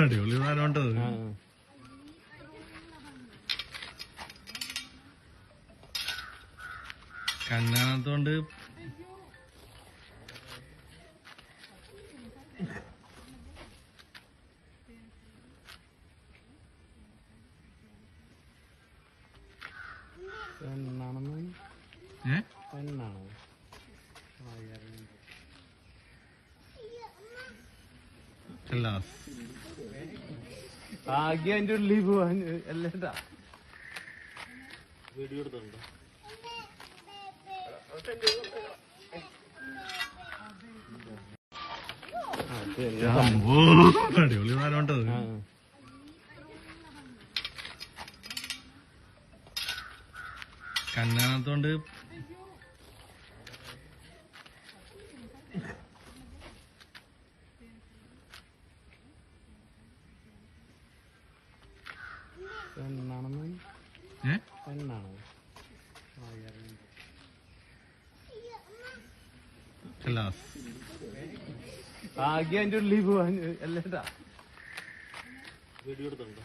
അടിപൊളി സാധനമുണ്ടത് കണ്ണാത്തോണ്ട് പെണ്ണാണെന്ന്. ഏ കല്ലാസ് ഭാഗ്യം അതിന്റെ ഉള്ളിൽ പോവാൻ അല്ലേട്ടാ വീഡിയോ എടുത്തുണ്ടോ അടിപൊളി സാധനമുണ്ടത് കണ്ണാത്തോണ്ട് ഭാഗ്യം അതിന്റെ ഉള്ളിൽ പോവാൻ അല്ലേട്ടാ? വീഡിയോ എടുത്തുണ്ടോ